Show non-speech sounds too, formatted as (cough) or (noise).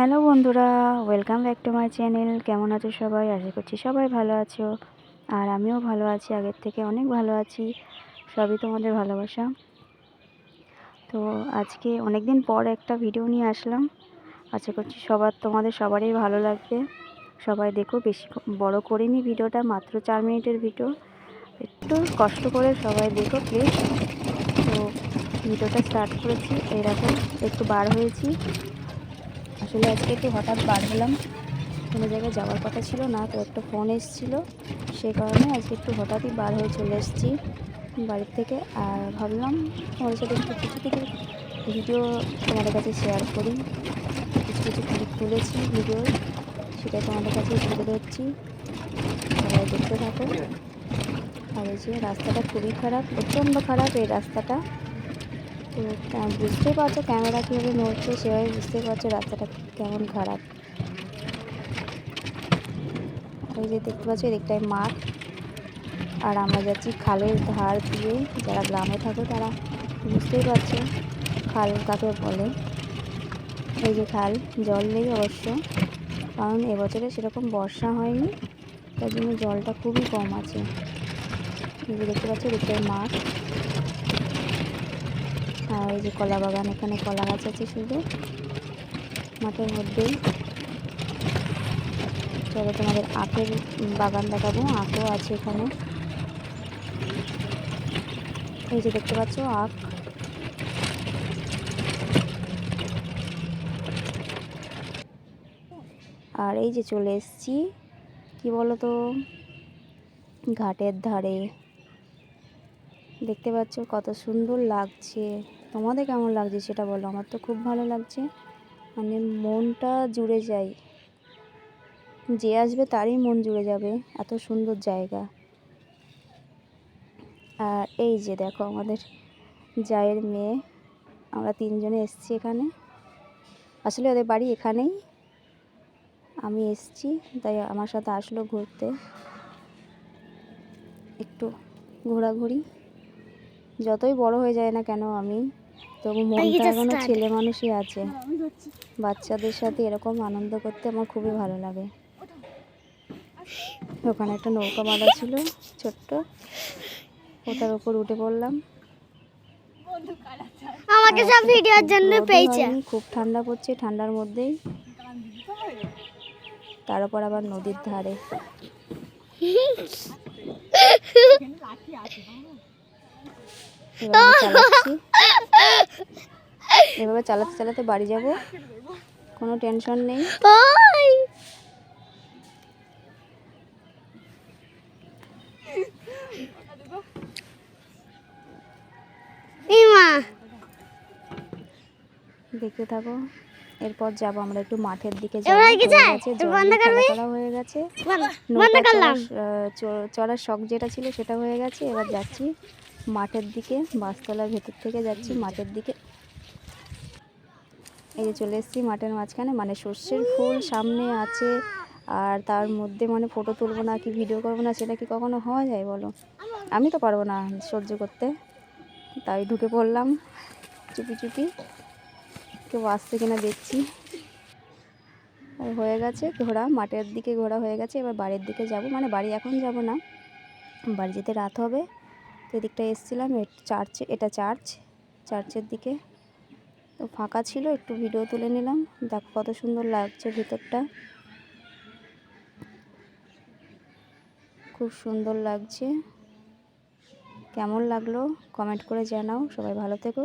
Hello বন্ধুরা welcome back to my channel কেমন আছো সবাই? আশা করছি সবাই ভালো আছো। আর আমিও ভালো আছি, আগের থেকে অনেক ভালো আছি। সবই তোমাদের ভালোবাসা। তো আজকে অনেক দিন পর একটা ভিডিও নিয়ে আসলাম। আশা করছি সবার, তোমাদের সবারই ভালো লাগবে। সবাই দেখো, বেশি বড় করিনি ভিডিওটা মাত্র চার মিনিটের ভিডিও একটু কষ্ট করে সবাই দেখো প্লিজ তো ভিডিওটা স্টার্ট করেছি এরকম একটু বার হয়েছি। আসলে আজকে একটু হঠাৎ বার হলাম। কোনো জায়গায় যাওয়ার কথা ছিল না, তো একটা ফোন এসেছিল। সেই কারণে আজকে একটু হঠাৎই বার হয়ে চলে এসেছি বাড়ির থেকে। আর ভাবলাম তোমাদের সাথে একটু কিছু কিছু ভিডিও তোমাদের কাছে শেয়ার করি। কিছু কিছু তুলেছি ভিডিও, সেটা তোমাদের কাছে তুলে ধরছি। সবাই দেখতে থাকো। আর এই যে রাস্তাটা খুবই খারাপ, প্রচণ্ড খারাপ এই রাস্তাটা। তো বুঝতেই পারছ ক্যামেরা কীভাবে নড়ছে, সেভাবে বুঝতেই পারছ রাস্তাটা কেমন খারাপ। ওই যে দেখতে পাচ্ছ, এদিকটায় মাঠ। আর আমরা যাচ্ছি খালের ধার দিয়ে, যারা গ্রামে থাকে তারা বুঝতেই পারছ, খাল কাকে বলে। এই যে খাল, জল নেই অবশ্য, কারণ এবছরে সেরকম বর্ষা হয়নি, তার জন্য জলটা খুবই কম আছে। দেখতে পাচ্ছ, এদিকটায় মাঠ। আর এই যে কলা বাগান, এখানে কলা গাছ আছে শুধু। মাঠের মধ্যেই। চলো তোমাদের আখের বাগান দেখাবো আখও আছে এখানে। এই যে দেখতে পাচ্ছ, আখ। আর এই যে চলে এসেছি, কি বলো তো ঘাটের ধারে। দেখতে পাচ্ছ কত সুন্দর লাগছে। তোমাদের কেমন লাগছে সেটা বলো, আমার তো খুব ভালো লাগছে। মানে মনটা জুড়ে যায়। যে আসবে তারই মন জুড়ে যাবে, এত সুন্দর জায়গা। আর এই যে দেখো আমাদের জায়ের মেয়ে, আমরা তিনজনে এসছি এখানে। আসলে ওদের বাড়ি এখানেই। আমি এসছি, তাই আমার সাথে আসলো ঘুরতে। একটু ঘোরাঘুরি। যতই বড় হয়ে যায় না কেন আমি তবু মনটা এখনও ছেলে মানুষই আছে। বাচ্চাদের সাথে এরকম আনন্দ করতে আমার খুবই ভালো লাগে। ওখানে একটা নৌকা বাঁধা ছিল ছোট্ট। ওটার উপর উঠে পড়লাম। আমাকে সব ভিডিওর জন্য পেয়েছে। খুব ঠান্ডা পড়ছে ঠান্ডার মধ্যেই। তার উপর আবার নদীর ধারে। এভাবে (laughs) চালাচ্ছি। এভাবে চালাতে চালাতে বাড়ি যাব। কোনো টেনশন নেই। দেখতে থাকো। এরপর যাব আমরা একটু মাঠের দিকে। হয়ে গেছে? চড়ার শখ যেটা ছিল সেটা হয়ে গেছে। এবার যাচ্ছি। মাঠের দিকে বাসতলার ভেতর থেকে যাচ্ছি, মাঠের দিকে। এই যে চলে এসেছি মাঠের মাঝখানে মানে সর্ষের ফুল সামনে আছে, আর তার মধ্যে মানে ফটো তুলবো না কি ভিডিও করব না, সেটা কি কখনো হওয়া যায় বলো? আমি তো পারব না সহ্য করতে। তাই ঢুকে পড়লাম, চুপি চুপি। কেউ আসছে কিনা দেখছি। হয়ে গেছে ঘোরা, মাঠের দিকে ঘোরা হয়ে গেছে, এবার বাড়ির দিকে যাব। মানে বাড়ি এখন যাব না, বাড়ি যেতে রাত হবে। তো এদিকটা এসেছিলাম চার্চে এটা চার্চ চার্চের দিকে। তো ফাঁকা ছিল, একটু ভিডিও তুলে নিলাম। দেখ কত সুন্দর লাগছে ভিতরটা। খুব সুন্দর লাগছে। কেমন লাগল? কমেন্ট করে জানাও। সবাই ভালো থেকো।